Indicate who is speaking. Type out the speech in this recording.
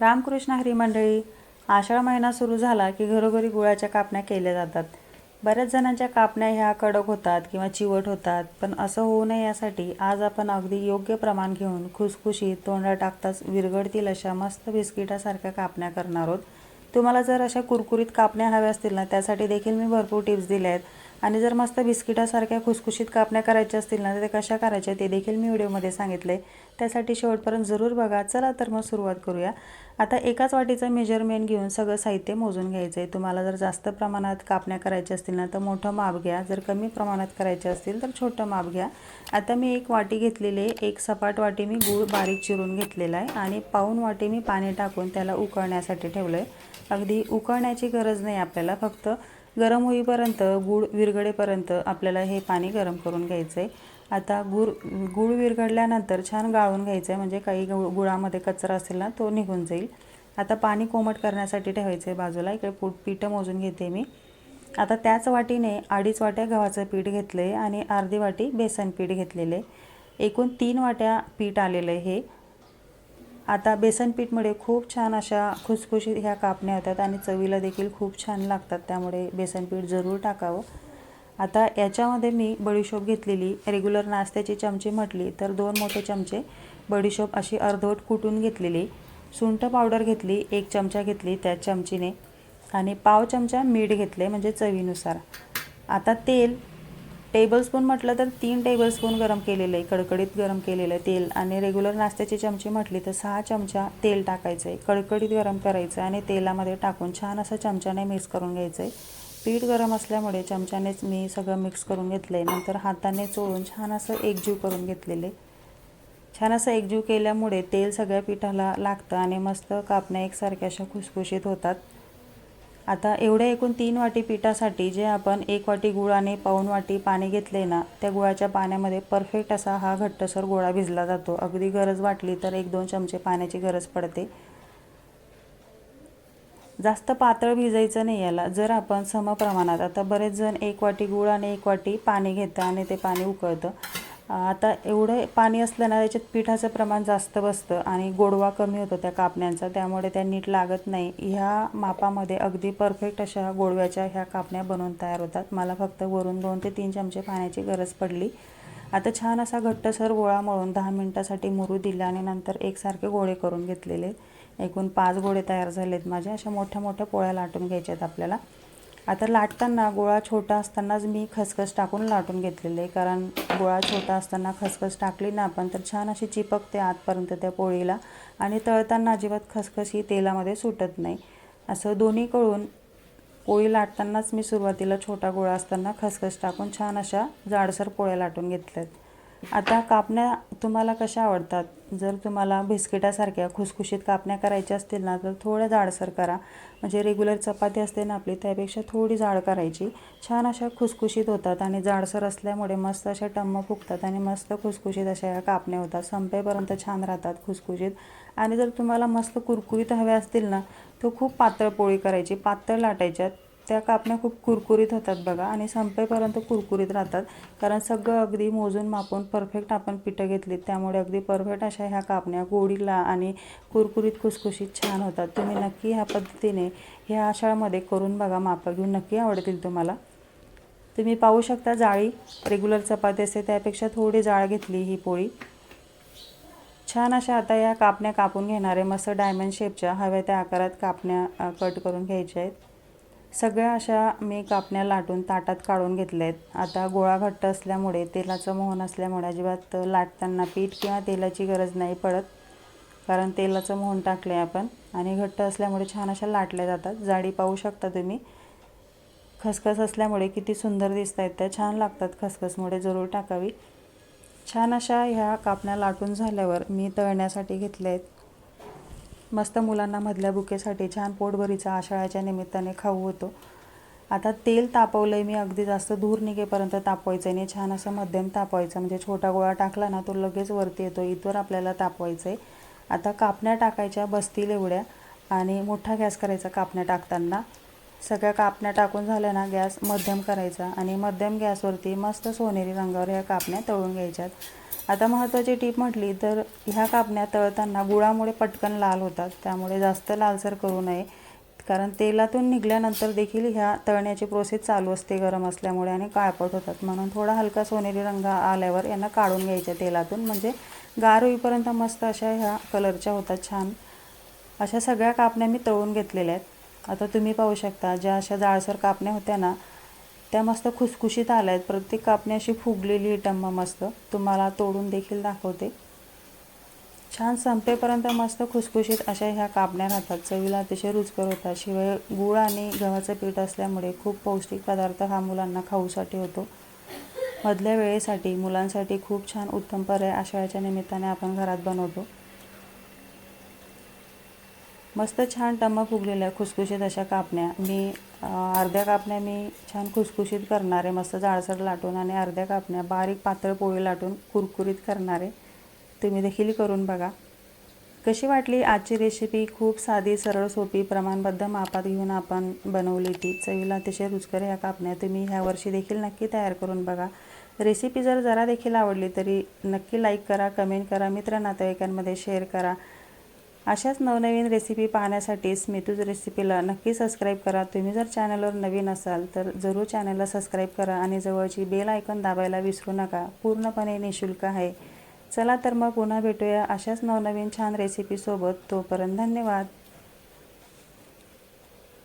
Speaker 1: रामकृष्ण हरी मंडळी आषाढ महिना सुरू झाला की घरोघरी गुळाच्या कापण्या केल्या जातात. बऱ्याच जणांच्या कापण्या ह्या कडक होतात किंवा चिवट होतात पण असं होऊ नये यासाठी आज आपण अगदी योग्य प्रमाण घेऊन खुसखुशीत तोंडा टाकताच विरघडतील अशा मस्त बिस्किटासारख्या कापण्या करणार आहोत. तुम्हाला जर अशा कुरकुरीत कापण्या हव्या असतील ना त्यासाठी देखील मी भरपूर टिप्स दिल्या आहेत. आणि जर मस्त बिस्किटासारख्या खुसखुशीत कापण्या करायच्या असतील ना तर ते कशा करायच्या ते देखील मी व्हिडिओमध्ये सांगितले त्यासाठी शेवटपर्यंत जरूर बघा. चला तर मग सुरुवात करूया. आता एकाच वाटीचं मेजरमेंट घेऊन सगळं साहित्य मोजून घ्यायचं आहे तुम्हाला जर जास्त प्रमाणात कापण्या करायच्या असतील ना तर मोठं माप घ्या. जर कमी प्रमाणात करायचे असतील तर छोटं माप घ्या. आता मी एक वाटी घेतलेली आहे. एक सपाट वाटी मी गूळ बारीक चिरून घेतलेला आहे आणि पाऊन वाटी मी पाणी टाकून त्याला उकळण्यासाठी ठेवलं आहे अगदी उकळण्याची गरज नाही आपल्याला फक्त गरम होईपर्यंत गूळ विरघळेपर्यंत आपल्याला हे पाणी गरम करून घ्यायचं आहे आता गुळ गूळ विरघडल्यानंतर छान गाळून घ्यायचं आहे म्हणजे काही गु गुळामध्ये कचरा असेल ना तो निघून जाईल. आता पाणी कोमट करण्यासाठी ठेवायचं आहे बाजूला इकडे पूट पिठं मोजून घेते मी. आता त्याच वाटीने अडीच वाट्या गव्हाचं पीठ घेतलं आहे आणि अर्धी वाटी बेसन पीठ घेतलेलं आहे एकूण तीन वाट्या पीठ आलेलं आहे हे. आता बेसन पीठमुळे खूप छान अशा खुसखुशीत ह्या कापण्या होतात आणि चवीला देखील खूप छान लागतात. त्यामुळे बेसन पीठ जरूर टाकावं. आता याच्यामध्ये मी बडीशोप घेतलेली रेग्युलर नाश्त्याची चमची म्हटली तर दोन मोठे चमचे बडीशोप अशी अर्धवट कुटून घेतलेली सुंठ पावडर घेतली एक चमचा घेतली त्या चमचीने आणि पाव चमचा मीठ घेतले म्हणजे चवीनुसार. आता तेल टेबलस्पून म्हटलं तर तीन टेबलस्पून गरम केलेलं आहे. कडकडीत गरम केलेलं आहे तेल आणि रेग्युलर नाश्त्याची चमची म्हटली तर सहा चमचा तेल टाकायचं आहे कडकडीत गरम करायचं आणि तेलामध्ये टाकून छान असं चमच्याने मिक्स करून घ्यायचं आहे पीठ गरम असल्यामुळे चमच्यानेच मी सगळं मिक्स करून घेतलं आहे नंतर हाताने चोळून छान असं एकजीव करून घेतलेले. छान असं एकजीव केल्यामुळे तेल सगळ्या पिठाला लागतं आणि मस्त कापण्या एकसारख्या अशा खुसखुशीत होतात. आता एवढ्या एकूण तीन वाटी पिठासाठी जे आपण एक वाटी गुळ आणि पाऊण वाटी पाणी घेतले ना त्या गुळाच्या पाण्यामध्ये परफेक्ट असा हा घट्टसर गोळा भिजला जातो. अगदी गरज वाटली तर एक दोन चमचे पाण्याची गरज पडते. जास्त पातळ भिजायचं नाही याला. जर आपण समप्रमाणात आता बरेच जण एक वाटी गुळ आणि एक वाटी पाणी घेतं आणि ते पाणी उकळतं. आता एवढं पाणी असलं ना त्याच्यात पिठाचं प्रमाण जास्त बसतं आणि गोडवा कमी होतो त्या कापण्यांचा त्यामुळे त्या नीट लागत नाही. ह्या मापामध्ये अगदी परफेक्ट अशा गोडव्याच्या ह्या कापण्या बनवून तयार होतात. मला फक्त वरून दोन ते तीन चमचे पाण्याची गरज पडली. आता छान असा घट्टसर गोळा मळून दहा मिनटासाठी मुरू दिला आणि नंतर एकसारखे गोळे करून घेतलेले. एकूण पाच गोळे तयार झालेत माझ्या अशा मोठ्या मोठ्या पोळ्या लाटून घ्यायच्या आहेत आपल्याला. आता लाटताना गोळा छोटा असतानाच मी खसखस टाकून लाटून घेतलेले आहे. कारण गोळा छोटा असताना खसखस टाकली ना आपण तर छान अशी चिपकते आतपर्यंत त्या पोळीला आणि तळताना अजिबात खसखस ही तेलामध्ये सुटत नाही. असं दोन्ही कळून पोळी लाटतानाच मी सुरुवातीला छोटा गोळा असताना खसखस टाकून छान अशा जाडसर पोळ्या लाटून घेतल्यात. आता कापण्या तुम्हाला कशा आवडतात? जर तुम्हाला बिस्किटासारख्या खुसखुशीत कापण्या करायच्या असतील ना तर थोड्या जाडसर करा. म्हणजे रेग्युलर चपाती असते ना आपली त्यापेक्षा थोडी जाड करायची. छान अशा खुसखुशीत होतात आणि जाडसर असल्यामुळे मस्त अशा टम्म फुगतात आणि मस्त खुसखुशीत अशा या कापण्या होतात. संपेपर्यंत छान राहतात खुसखुशीत. आणि जर तुम्हाला मस्त कुरकुरीत हव्या असतील ना तर खूप पातळ पोळी करायची. पातळ लाटायच्यात. त्या कापण्या खूप कुरकुरीत होतात बघा आणि संपेपर्यंत कुरकुरीत राहतात. कारण सगळं अगदी मोजून मापून परफेक्ट आपण पिठं घेतलीत. त्यामुळे अगदी परफेक्ट अशा ह्या कापण्या गोडीला आणि कुरकुरीत खुसखुशीत छान होतात. तुम्ही नक्की ह्या पद्धतीने ह्या आषाढमध्ये करून बघा मापं घेऊन. नक्की आवडतील तुम्हाला. तुम्ही पाहू शकता जाळी रेग्युलर चपाती असते त्यापेक्षा थोडी जाळ घेतली ही पोळी. छान अशा आता या कापण्या कापून घेणारे मस्त डायमंड शेपच्या हव्या त्या आकारात कापण्या कट करून घ्यायच्या आहेत. सगळ्या अशा मी कापण्या लाटून ताटात काढून घेतल्या आहेत आता गोळा घट्ट असल्यामुळे तेलाचं मोहन असल्यामुळे अजिबात लाटताना पीठ किंवा तेलाची गरज नाही पडत कारण तेलाचं मोहन टाकलं आहे आपण. आणि घट्ट असल्यामुळे छान अशा लाटल्या जातात. जाडी पाहू शकता तुम्ही. खसखस असल्यामुळे किती सुंदर दिसत आहेत त्या छान लागतात खसखसमुळे. जरूर टाकावी. छान अशा ह्या कापण्या लाटून झाल्यावर मी तळण्यासाठी घेतल्या आहेत मस्त मुलांना मधल्या बुकेसाठी छान पोटभरीचा आषाढ्याच्या निमित्ताने खाऊ होतो. आता तेल तापवलं आहे मी अगदी जास्त दूर निघेपर्यंत तापवायचं आहे आणि छान असं मध्यम तापवायचं. म्हणजे छोटा गोळा टाकला ना तो लगेच वरती येतो. इथवर आपल्याला तापवायचं आहे आता कापण्या टाकायच्या बसतील एवढ्या. आणि मोठा गॅस करायचा कापण्या टाकताना. सगळ्या कापण्या टाकून झाल्या ना गॅस मध्यम करायचा. आणि मध्यम गॅसवरती मस्त सोनेरी रंगावर ह्या कापण्या तळून घ्यायच्यात. आता महत्त्वाची टीप म्हटली तर ह्या कापण्या तळताना गुळामुळे पटकन लाल होतात. त्यामुळे जास्त लालसर करू नये. कारण तेलातून निघाल्यानंतर देखील ह्या तळण्याची प्रोसेस चालू असते गरम असल्यामुळे आणि काळपट होतात. म्हणून थोडा हलका सोनेरी रंग आल्यावर यांना काढून घ्यायच्या तेलातून. म्हणजे गार होईपर्यंत मस्त अशा ह्या कलरच्या होतात छान. अशा सगळ्या कापण्या मी तळून घेतलेल्या आहेत. आता तुम्ही पाहू शकता ज्या अशा जाळसर कापण्या होत्या ना त्या मस्त खुसखुशीत आल्या आहेत प्रत्येक कापणी अशी फुगलेली टम्मा मस्त. तुम्हाला तोडून देखील दाखवते. छान संपेपर्यंत मस्त खुसखुशीत अशा ह्या कापण्या राहतात. चवीला अतिशय रुचकर होतात. शिवाय गूळ आणि गव्हाचं पीठ असल्यामुळे खूप पौष्टिक पदार्थ हा मुलांना खाऊसाठी होतो. मधल्या वेळेसाठी मुलांसाठी खूप छान उत्तम पर्याय आषाढ्याच्या निमित्ताने आपण घरात बनवतो. मस्त छान टम्मा फुगलेल्या खुसखुशीत अशा कापण्या. मी अर्ध्या कापण्या मी छान खुसखुशीत करणारे मस्त जाडसर लाटून आणि अर्ध्या कापण्या बारीक पातळ पोळी लाटून कुरकुरीत करणारे तुम्ही देखील करून बघा. कशी वाटली आजची रेसिपी खूप साधी सरळ सोपी प्रमाणबद्ध मापात घेऊन आपण बनवली ती. चवीला अतिशय रुचकर ह्या कापण्या तुम्ही ह्या वर्षी देखील नक्की तयार करून बघा. रेसिपी जर जरा देखील आवडली तरी नक्की लाईक करा कमेंट करा मित्र नातेवाईकांमध्ये शेअर करा. अशाच नवनवीन रेसिपी पाहण्यासाठी स्मितूज रेसिपीला नक्की सबस्क्राईब करा. तुम्ही जर चॅनलवर नवीन असाल तर जरूर चॅनलला सबस्क्राईब करा आणि जवळची बेल आयकॉन दाबायला विसरू नका. पूर्णपणे निशुल्क आहे. चला तर मग पुन्हा भेटूया अशाच नवनवीन छान रेसिपीसोबत तोपर्यंत धन्यवाद.